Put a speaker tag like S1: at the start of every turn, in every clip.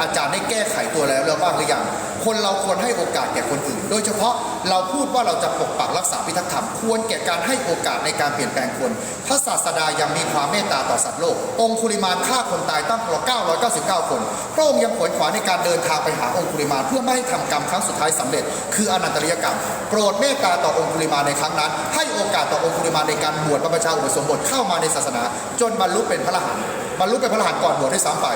S1: อาจารย์ได้แก้ไขตัวแล้วแล้วบ้างหรือยังคนเราควรให้โอกาสแก่คนอื่น โดยเฉพาะเราพูดว่าเราจะปกปักรักษาพิทักษ์ธรรม ควรแก่การให้โอกาสในการเปลี่ยนแปลงคนพระศาสดายังมีความเมตตาต่อสัตว์โลก องคุลิมานฆ่าคนตายตั้งร999 คนพระองค์ยังขวนขวายในการเดินทางไปหาองคุลิมานเพื่อไม่ให้ทำกรรมครั้งสุดท้ายสำเร็จ คืออนันตริยกรรม โปรดเมตตาต่อองคุลิมานในครั้งนั้น ให้โอกาสต่อองคุลิมานในการบวชบรรพชาอุปสมบทเข้ามาในศาสนา จนบรรลุเป็นพระอรหันต์ บรรลุเป็นพระอรหันต์ก่อนบวชด้วยซ้ำไป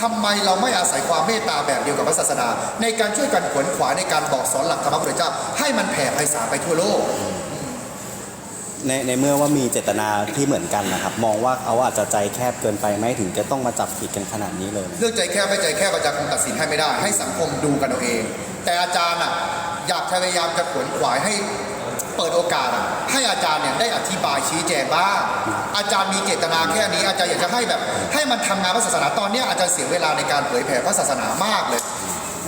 S1: ทำไมเราไม่อาศัยความเมตตาแบบเดียวกับพระศาสดา ในการช่วยกันขวนขวายในการบอกสอนหลักธรรมะพระพุทธเจ้า ให้มันแผ่ไพศาลไปทั่วโลก
S2: ในในเมื่อว่ามีเจตนาที่เหมือนกันนะครับ มองว่าเขาอาจจะใจแคบเกินไปไหมถึงจะต้องมาจับผิดกันขนาดนี้เลย
S1: เรื่องใจแคบไม่ใจแคบอาจารย์คงตัดสินให้ไม่ได้ ให้สังคมดูกันเอาเอง แต่อาจารย์อะอยากพยายามจะขวนขวายให้ เปิดโอกาสให้อาจารย์เนี่ยได้อธิบายชี้แจงบ้างอาจารย์มีเจตนาแค่นี้ อาจารย์อยากจะให้แบบ ให้มันทำงานพระศาสนาตอนนี้อาจารย์เสียเวลาในการเผยแผ่พระศาสนามากเลย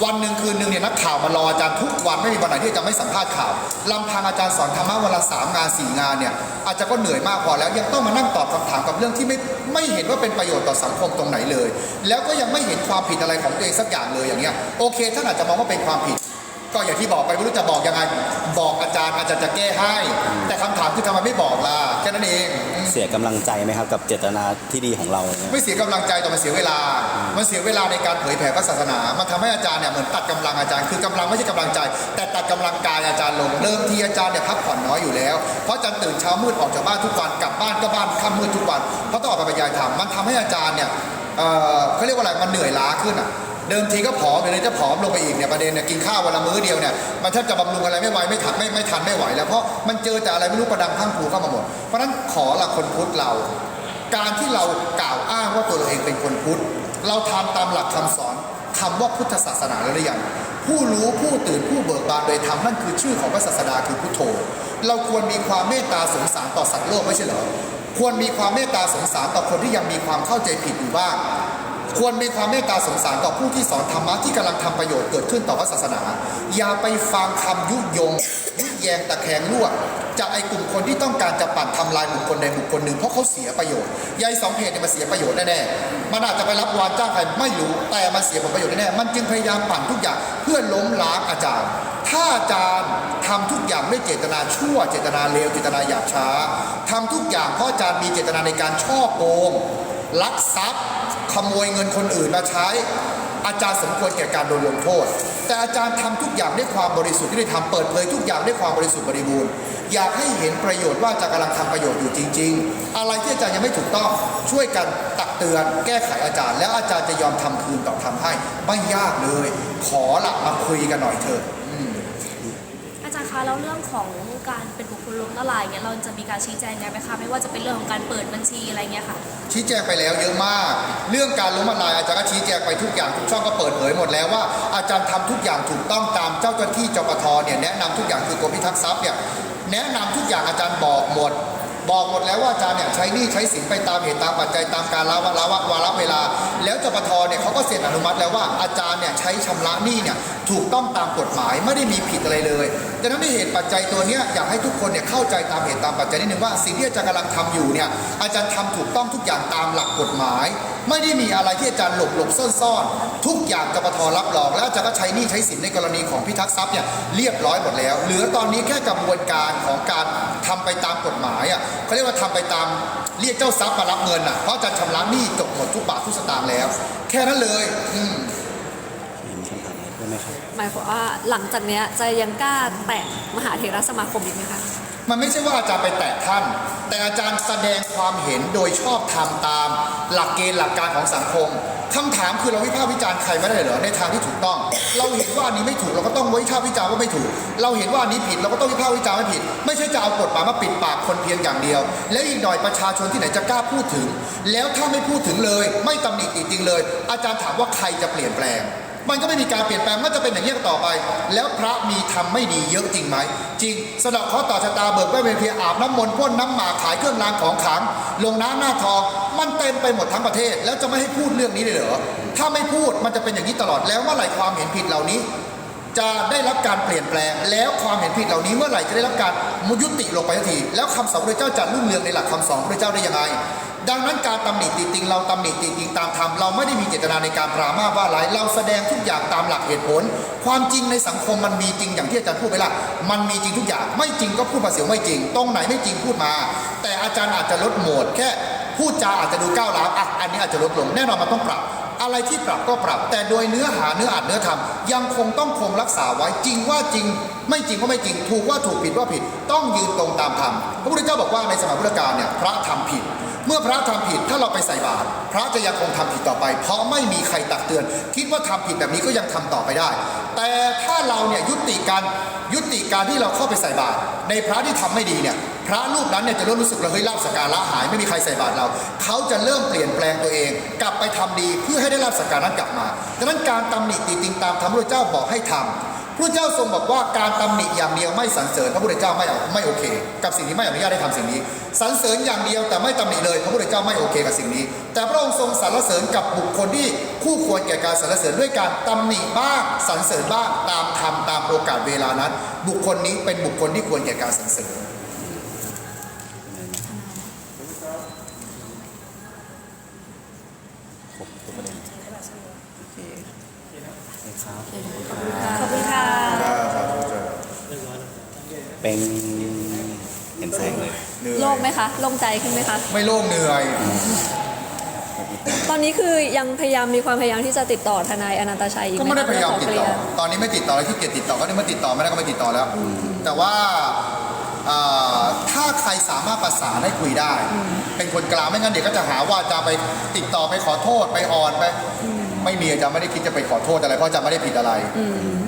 S1: วันหนึ่งคืนหนึ่งเนี่ยนักข่าวมารออาจารย์ทุกวันไม่มีวันไหนที่จะไม่สัมภาษณ์ข่าวลำพังอาจารย์สอนธรรมะวันละสามงานสี่งานเนี่ยอาจจะก็เหนื่อยมากพอแล้วยังต้องมานั่งตอบคำถามกับเรื่องที่ไม่ไม่เห็นว่าเป็นประโยชน์ต่อสังคมตรงไหนเลย แล้วก็ยังไม่เห็นความผิดอะไรของตัวเองสักอย่างเลยอย่างเงี้ยโอเคท่านอาจจะมองว่าเป็นความผิด ก็อย่างที่บอกไปไม่รู้จะบอกยังไง บอกอาจารย์อาจารย์จะแก้ให้ แต่คำถามคือทำไมไม่บอกล่ะแค่นั้นเองอืม
S2: เสียกำลังใจไหมครับกับเจตนาที่ดีของเราเนี่ย
S1: ไม่เสียกำลังใจแต่มันเสียเวลา มันเสียเวลาในการเผยแผ่พระศาสนา มันทำให้อาจารย์เนี่ยเหมือนตัดกำลังอาจารย์ คือกำลังไม่ใช่กำลังใจ แต่ตัดกำลังกายอาจารย์ลง เริ่มที่อาจารย์เนี่ยพักผ่อนน้อยอยู่แล้ว เพราะอาจารย์ตื่นเช้ามืดออกจากบ้านทุกวัน กลับบ้านก็บ้านค่ำมืดทุกวัน เพราะต้องออกไปบรรยายธรรม มันทำให้อาจารย์เนี่ยเอ่อเขาเรียกว่าอะไร มันเหนื่อยล้าขึ้นอะ เดิมทีก็ผอมเดี๋ยจะผอมลงไปอีกเนี่ยประเด็นเนี่ยกินข้าววันละมื้อเดียวเนี่ยมันแทบจะบำรุงอะไรไม่ไหวไม่ทันไม่ไม่ทันไม่ไหว แล้วเพราะมันเจอแต่อะไรไม่รู้ประดังพังผูเข้ามาหมด เพราะนั้นขอละคนพุทธเรา การที่เรากล่าวอ้างว่าตัวเราเองเป็นคนพุทธ เราทำตามหลักคำสอนคำว่าพุทธศาสนาแล้วหรือยังผู้รู้ผู้ตื่นผู้เบิกบานโดยธรรมนั่นคือชื่อของพระศาสดาคือพุทโธ เราควรมีความเมตตาสงสารต่อสัตว์โลกไม่ใช่เหรอควรมีความเมตตาสงสารต่อคนที่ยังมีความเข้าใจผิดอยู่บ้าง ควรมีความเมตตาสงสารต่อผู้ที่สอนธรรมะที่กำลังทำประโยชน์เกิดขึ้นต่อพระศาสนา อย่าไปฟังคำยุยง ยุแยงตะแคงรั่วจากไอ้กลุ่มคนที่ต้องการจะปั่นทำลายบุคคลใดบุคคลหนึ่งเพราะเขาเสียประโยชน์ยายสองเพจเนี่ยมันเสียประโยชน์แน่ๆมันอาจจะไปรับวานจ้างใครไม่รู้แต่มันเสียผลประโยชน์แน่ๆมันจึงพยายามปั่นทุกอย่างเพื่อล้มล้างอาจารย์ ถ้าอาจารย์ทำทุกอย่างด้วยเจตนาชั่ว เจตนาเลวเจตนาหยาบช้าทำทุกอย่างเพราะอาจารย์มีเจตนาในการช่อโกงลักทรัพย์ ขโมยเงินคนอื่นมาใช้ อาจารย์สมควรแก่การโดนลงโทษ แต่อาจารย์ทำทุกอย่างด้วยความบริสุทธิ์ที่ได้ทำเปิดเผยทุกอย่างด้วยความบริสุทธิ์บริบูรณ์อยากให้เห็นประโยชน์ว่าอาจะกำลังทำประโยชน์อยู่จริง ๆ อะไรที่อาจารย์ยังไม่ถูกต้องช่วยกันตักเตือน แก้ไขอาจารย์ แล้วอาจารย์จะยอมทำคืนตอบทำให้ไม่ยากเลย ขอหลักมาคุยกันหน่อยเถอะ
S3: คะแล้วเรื่องของการเป็นบุคคลล้มละลายเนี่ยเราจะมีการชี้แจงไงไหมคะไม่ว่าจะเป็นเรื่องของการเปิดบัญชีอะไรเงี้ยค่ะ
S1: ชี้แจงไปแล้วเยอะมาก เรื่องการล้มละลายอาจารย์ก็ชี้แจงไปทุกอย่างทุกช่องก็เปิดเผยหมดแล้วว่าอาจารย์ทำทุกอย่างถูกต้องตามเจ้าหน้าที่จปทเนี่ยแนะนำทุกอย่างคือกรมพิทักษ์ทรัพย์เนี่ยแนะนำทุกอย่างอาจารย์บอกหมดบอกหมดแล้วว่าอาจารย์เนี่ยใช้หนี้ใช้สินไปตามเหตุตามปัจจัยตามการละวะละวะวาระเวลา แล้วจปทเนี่ยเขาก็เซ็นอนุมัติแล้วว่าอาจารย์เนี่ยใช้ชำระหนี้เนี่ยถูกต้องตามกฎหมายไม่ได้มีผิดอะไรเลยดังนั้นในเหตุปัจจัยตัวนี้อยากให้ทุกคนเนี่ยเข้าใจตามเหตุตามปัจจัยนิดนึงว่าสิ่งที่อาจารย์กำลังทำอยู่เนี่ยอาจารย์ทำถูกต้องทุกอย่างตามหลักกฎหมาย ไม่ได้มีอะไรที่อาจารย์หลบหลบซ่อนซ่อนๆทุกอย่างจปทรับรอง แล้วอาจารย์ก็ใช้นี้ใช้สินในกรณีของพิทักษ์ทรัพย์เนี่ยเรียบร้อยหมดแล้ว เหลือตอนนี้แค่กระบวนการของการทำไปตามกฎหมายอะเขาเรียกว่าทำไปตามเรียกเจ้าทรัพย์มารับเงินอะเพราะอาจารย์ชำระหนี้จบหมดทุกบาททุกสตางค์แล้ว แค่นั้นเลยอื
S2: มคำถามอะไรเพิ่มไหมครับ
S4: หมายความว่าหลังจากเนี้ยจะยังกล้าแตะมหาเถรสมาคมอีกไหมคะ
S1: มันไม่ใช่ว่าอาจารย์ไปแตะท่าน แต่อาจารย์แสดงความเห็นโดยชอบธรรมตาม หลักเกณฑ์หลักการของสังคมคำถามคือเราวิพากษ์วิจารณ์ใครไม่ได้เหรอในทางที่ถูกต้อง เราเห็นว่าอันนี้ไม่ถูกเราก็ต้องวิพากษ์วิจารณ์ว่าไม่ถูก เราเห็นว่าอันนี้ผิดเราก็ต้องวิพากษ์วิจารณ์ว่าผิด ไม่ใช่จะเอากฎหมายมาปิดปากคนเพียงอย่างเดียว แล้วอีกหน่อยประชาชนที่ไหนจะกล้าพูดถึง แล้วถ้าไม่พูดถึงเลย ไม่ตำหนิติจริงเลย อาจารย์ถามว่าใครจะเปลี่ยนแปลง มันก็ไม่มีการเปลี่ยนแปลงมันจะเป็นอย่างนี้ต่อไป แล้วพระมีทำไม่ดีเยอะจริงไหม จริงสะเดอกข้อต่อชะตาเบิกไว้เป็นเพียอาบน้ำมนต์พ่นน้ำหมากขายเครื่องรางของขลังลงน้ำหน้าทอง มันเต็มไปหมดทั้งประเทศ แล้วจะไม่ให้พูดเรื่องนี้เลยเหรอถ้าไม่พูดมันจะเป็นอย่างนี้ตลอดแล้วเมื่อไหร่ความเห็นผิดเหล่านี้ จะได้รับการเปลี่ยนแปลง แล้วความเห็นผิดเหล่านี้เมื่อไหร่จะได้รับการมุยุติลงไปทันทีแล้วคำสอนพระเจ้าจะรุ่งเรืองในหลักคำสอนพระเจ้าได้ยังไง ดังนั้นการตำหนิติติงเราตำหนิติติงตามธรรมเราไม่ได้มีเจตนาในการปรามาว่าร้ายเราแสดงทุกอย่างตามหลักเหตุผล ความจริงในสังคมมันมีจริงอย่างที่อาจารย์พูดไปละมันมีจริงทุกอย่างไม่จริงก็พูดมาเสียวไม่จริง ตรงไหนไม่จริงพูดมา แต่อาจารย์อาจจะลดโหมดแค่พูดจาอาจจะดูก้าวร้าวอะอันนี้อาจจะลดลงแน่นอนมันต้องปรับ อะไรที่ปรับก็ปรับ แต่โดยเนื้อหาเนื้ออัดเนื้อทำยังคงต้องคงรักษาไว้จริงว่าจริง ไม่จริงก็ไม่จริง ถูกว่าถูกผิดว่าผิด ต้องยืนตรงตามธรรมพระพุทธเจ้าบอกว่าในสมัยพุทธกาลเนี่ยพระทำผิด เมื่อพระทำผิดถ้าเราไปใส่บาตรพระจะยังคงทำผิดต่อไป เพราะไม่มีใครตักเตือน คิดว่าทำผิดแบบนี้ก็ยังทำต่อไปได้ แต่ถ้าเราเนี่ยยุติการยุติการที่เราเข้าไปใส่บาตรในพระที่ทำไม่ดีเนี่ยพระรูปนั้นเนี่ยจะเริ่มรู้สึกว่าเฮ้ยลาบสการะหายไม่มีใครใส่บาตรเรา เขาจะเริ่มเปลี่ยนแปลงตัวเอง กลับไปทำดีเพื่อให้ได้ลาบสการะกลับมาดังนั้นการตำหนิติติงตามธรรมพระเจ้าบอกให้ทำ พระเจ้าทรงบอกว่าการตำหนิอย่างเดียวไม่สรรเสริญพระพุทธเจ้าไม่เอาไม่โอเค กับสิ่งนี้ไม่อนุญาตให้ทำสิ่งนี้สรรเสริญอย่างเดียวแต่ไม่ตำหนิเลยพระพุทธเจ้าไม่โอเคกับสิ่งนี้ แต่พระองค์ทรงสรรเสริญกับบุคคลที่คู่ควรแก่การสรรเสริญด้วยการตำหนิบ้างสรรเสริญบ้างตามธรรมตามโอกาสเวลานั้น บุคคลนี้เป็นบุคคลที่ควรแก่การสรรเสริญ
S2: ครบทุกประเด็นโอเคครับ
S3: ขอบคุณค่ะ
S2: เป็นเห็นแสงเลย
S4: โล่งไหมคะโล่งใจขึ้นไหมคะ
S1: ไม่โล่งเหนื่อย
S4: ตอนนี้คือยังพยายามมีความพยายามที่จะติดต่อทนายอนันตชัยอีก
S1: ก็
S4: ไม่
S1: ได้พยายามติดต่อ ตอนนี้ไม่ติดต่อแล้วที่เกียจติดต่อก็นี่ไม่ติดต่อไม่ได้ก็ไม่ติดต่อแล้ว แต่ว่าอ่าถ้าใครสามารถประสานให้คุยได้ เป็นคนกลางไม่งั้นเดี๋ยวก็จะหาว่าจะไปติดต่อไปขอโทษไปอ่อนไป ไม่มีอาจารย์ไม่ได้คิดจะไปขอโทษอะไรเพราะอาจารย์ไม่ได้ผิดอะไร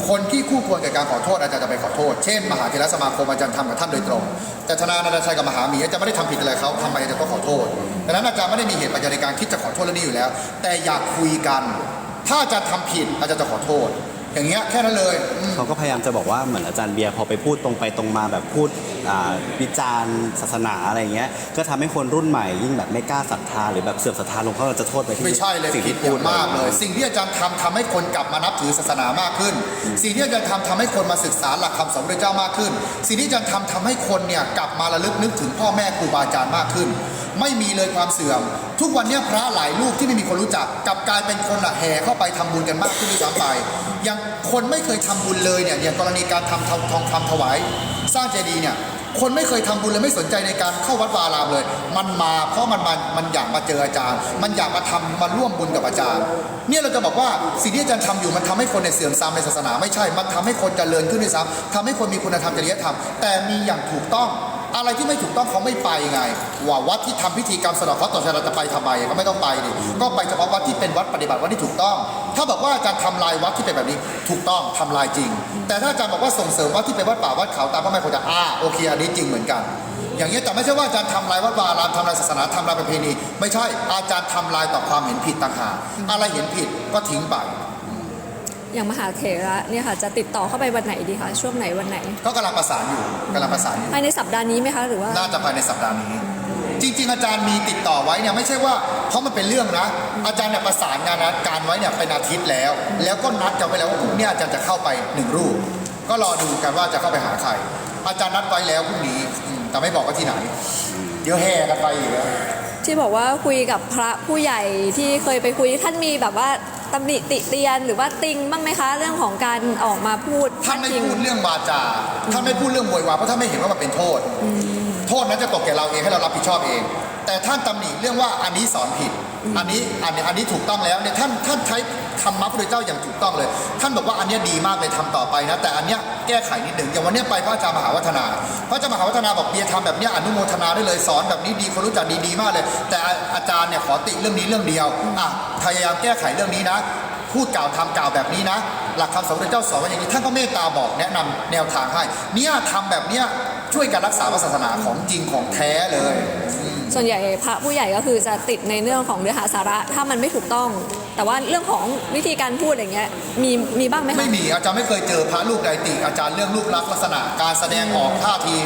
S1: คนที่คู่ควรกับการขอโทษอาจารย์จะไปขอโทษ เช่น มหาเทรสมาคมอาจารย์ทำกับท่านโดยตรงแต่ธนานาชัยกับมหาหมีอาจารย์ไม่ได้ทำผิดอะไรเขาทำไมอาจารย์ก็ขอโทษดังนั้นอาจารย์ไม่ได้มีเหตุปัจจัยในการคิดจะขอโทษเรื่องนี้อยู่แล้ว แต่อยากคุยกัน ถ้าอาจารย์ทำผิดอาจารย์จะขอโทษ อย่างเงี้ยแค่นั้นเลยอืม
S2: เขาก็พยายามจะบอกว่าเหมือนอาจารย์เบียร์พอไปพูดตรงไปตรงมาแบบพูดอ่าวิจารณ์ศาสนาอะไรเงี้ยก็ทำให้คนรุ่นใหม่ยิ่งแบบไม่กล้าศรัทธาหรือแบบเสื่อมศรัทธาลงเขาจะโทษไปที่
S1: ไม่ใช่เลย
S2: สิ่ง
S1: ผิด
S2: ที่
S1: อ
S2: พูด
S1: ย่างมากเลย สิ่งที่อาจารย์ทำทำให้คนกลับมานับถือศาสนามากขึ้น สิ่งที่อาจารย์ทำทำให้คนมาศึกษาหลักคำสอนพระเจ้ามากขึ้น สิ่งที่อาจารย์ทำทำให้คนเนี่ยกลับมาระลึกนึกถึงพ่อแม่ครูบาอาจารย์มากขึ้น ไม่มีเลยความเสื่อม ทุกวันนี้พระหลายรูปที่ไม่มีคนรู้จักกับกลายเป็นคนละแห่เข้าไปทำบุญกันมากขึ้นด้วยซ้ำไปอย่างคนไม่เคยทำบุญเลยเนี่ยอย่างกรณีการทำทองทองคำถวาย สร้างเจดีย์เนี่ยคนไม่เคยทำบุญเลยไม่สนใจในการเข้าวัดวาอารามเลย มันมาเพราะมันมันมันอยากมาเจออาจารย์ มันอยากมาทำมาร่วมบุญกับอาจารย์ เนี่ยเราจะบอกว่าสิ่งที่อาจารย์ทำอยู่มันทำให้คนเนี่ยเสื่อมทรามในศาสนาไม่ใช่ มันทำให้คนเจริญขึ้นด้วยซ้ำทำให้คนมีคุณธรรมจริยธรรม แต่มีอย่างถูกต้อง อะไรที่ไม่ถูกต้องเขาไม่ไปไงว่าวัดที่ทำพิธีกรรมสะเดาะเคราะห์ต่อชะตาจะไปทำไมก็ไม่ต้องไปดิก็ไปเฉพาะวัดที่เป็นวัดปฏิบัติวัดที่ถูกต้อง ถ้าบอกว่าอาจารย์ทำลายวัดที่เป็นแบบนี้ถูกต้องทำลายจริง แต่ถ้าอาจารย์บอกว่าส่งเสริมวัดที่เป็นวัดป่าวัดเขาตามพระแม่คงจะอ่าโอเคอันนี้จริงเหมือนกัน อย่างนี้ยแต่ไม่ใช่ว่าอาจารย์ทำลายวัดวาอารามทำลายศาสนาทำลายประเพณี ไม่ใช่อาจารย์ทำลายต่อความเห็นผิดต่างหากอะไรเห็นผิดก็ทิ้งไป
S4: อย่างมหาเถระเนี่ยค่ะจะติดต่อเข้าไปวันไหนดีคะช่วงไหนวันไหน
S1: ก็กำลังประสานอยู่กำลังประสานอยู่
S4: ภายในสัปดาห์นี้ไหมคะหรือว่า
S1: น่าจะภายในสัปดาห์นี้ จริง ๆ อาจารย์มีติดต่อไว้เนี่ยไม่ใช่ว่าเพราะมันเป็นเรื่องนะ อาจารย์เนี่ยประสานงานนะการไว้เนี่ยเป็นอาทิตย์แล้ว แล้วก็นัดกันไว้แล้วว่าพรุ่งนี้อาจารย์จะเข้าไปหนึ่งรูป ก็รอดูกันว่าจะเข้าไปหาใคร อาจารย์นัดไว้แล้วพรุ่งนี้อืมแต่ไม่บอกว่าที่ไหน เดี๋ยวแห่กันไปอีกแล้ว
S4: ที่บอกว่าคุยกับพระผู้ใหญ่ที่เคยไปคุยท่านมีแบบว่า ตำหนิติเตียนหรือว่าติงบ้างไหมคะ เรื่องของการออกมาพูด
S1: ท่านไม่
S4: พดพิง
S1: พูดเรื่องวาจาท่านไม่พูดเรื่องโวยวายเพราะท่านไม่เห็นว่ามันเป็นโทษ โทษนั้นจะตกแก่เราเองให้เรารับผิดชอบเอง แต่ท่านตำหนิเรื่องว่าอันนี้สอนผิด อันนี้อันนี้อันนี้ถูกต้องแล้วเนี่ยท่านท่านใช้ธรรมะพระพุทธเจ้าอย่างถูกต้องเลย ท่านบอกว่าอันเนี้ยดีมากเลยทำต่อไปนะแต่อันเนี้ยแก้ไขนิดหนึ่งอย่างวันเนี้ยไปพระอาจารย์มหาวัฒนา พระอาจารย์มหาวัฒนาบอกเบียร์ทำแบบเนี้ยอนุโมทนาได้เลยสอนแบบนี้ดีคนรู้จักดีดีมากเลย แต่อาจารย์เนี่ยขอติเรื่องนี้เรื่องเดียวอะพยายามแก้ไขเรื่องนี้นะ พูดกล่าวทำกล่าวแบบนี้นะ หลักคำสอนพระเจ้าสอนว่าอย่างนี้ท่านก็เมตตาบอกแนะนำแนวทางให้เนี่ยทำแบบเนี้ย ช่วยการรักษาพระศาสนาของจริงของแท้เลย
S4: ส่วนใหญ่พระผู้ใหญ่ก็คือจะติดในเรื่องของเนื้อหาสาระ ถ้ามันไม่ถูกต้อง แต่ว่าเรื่องของวิธีการพูดอย่างเงี้ยมีมีบ้างไหมคะ
S1: ไม่มีอาจารย์ไม่เคยเจอพระรูปใดติอาจารย์เรื่องรูปลักษณ์ลักษณะการแสดงออกท่าที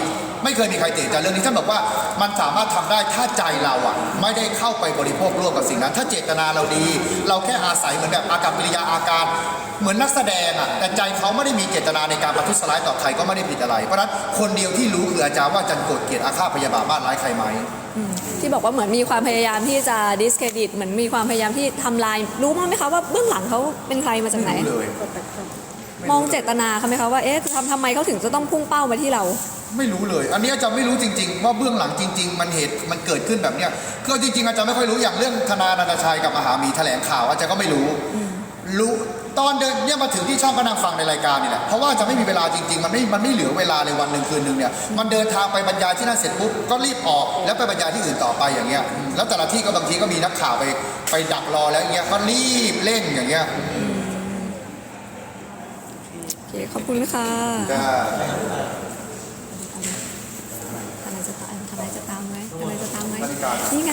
S1: ไม่เคยมีใครติอาจารย์เรื่องนี้ท่านบอกว่ามันสามารถทำได้ถ้าใจเราอะไม่ได้เข้าไปบริโภคร่วมกับสิ่งนั้น ถ้าเจตนาเราดี เราแค่อาศัยเหมือนแบบอากับกิริยาอาการ เหมือนนักแสดงอะแต่ใจเขาไม่ได้มีเจตนาในการประทุษร้ายต่อใครก็ไม่ได้ผิดอะไร เพราะฉะนั้นคนเดียวที่รู้คืออาจารย์ว่าอาจารย์โกรธเกลียดอาฆาตพยาบาทบ้านร้ายใครไหม
S4: ที่บอกว่าเหมือนมีความพยายามที่จะ discredit เหมือนมีความพยายามที่ทำลายรู้มั้ยไหมคะว่าเบื้องหลังเขาเป็นใครมาจากไหน
S1: ไม่รู้เลย
S4: มองเจตนาเขาไหมคะว่าเอ๊ะทำทำไมเขาถึงจะต้องพุ่งเป้ามาที่เรา
S1: ไม่รู้เลย อันนี้อาจารย์ไม่รู้จริงๆ ว่าเบื้องหลังจริง ๆ มันเหตุมันเกิดขึ้นแบบเนี้ยคือจริงๆอาจารย์ไม่ค่อยรู้อย่างเรื่องธนานันทชัยกับมหาหมีแถลงข่าวอาจารย์ก็ไม่รู้ รู้ตอนเดินเนี่ยมาถึงที่ช่องก็นั่งฟังในรายการนี่แหละเพราะว่าจะไม่มีเวลาจริงๆ มันไม่มันไม่เหลือเวลาเลยวันหนึ่งคืนหนึ่งเนี่ยมันเดินทางไปบรรยายที่นั่นเสร็จปุ๊บก็รีบออกแล้วไปบรรยายที่อื่นต่อไปอย่างเงี้ยแล้วแต่ละที่ก็บางทีก็มีนักข่าวไปไปดักรอแล้วอย่างเงี้ยก็รีบเร่งอย่างเงี้ย
S4: โอเค ขอบคุณค่ะ
S1: ก็
S4: ทนายจะตามทนายจะตามไหมทนายจะตามไหม
S1: นาฬิกา
S4: นี่ไง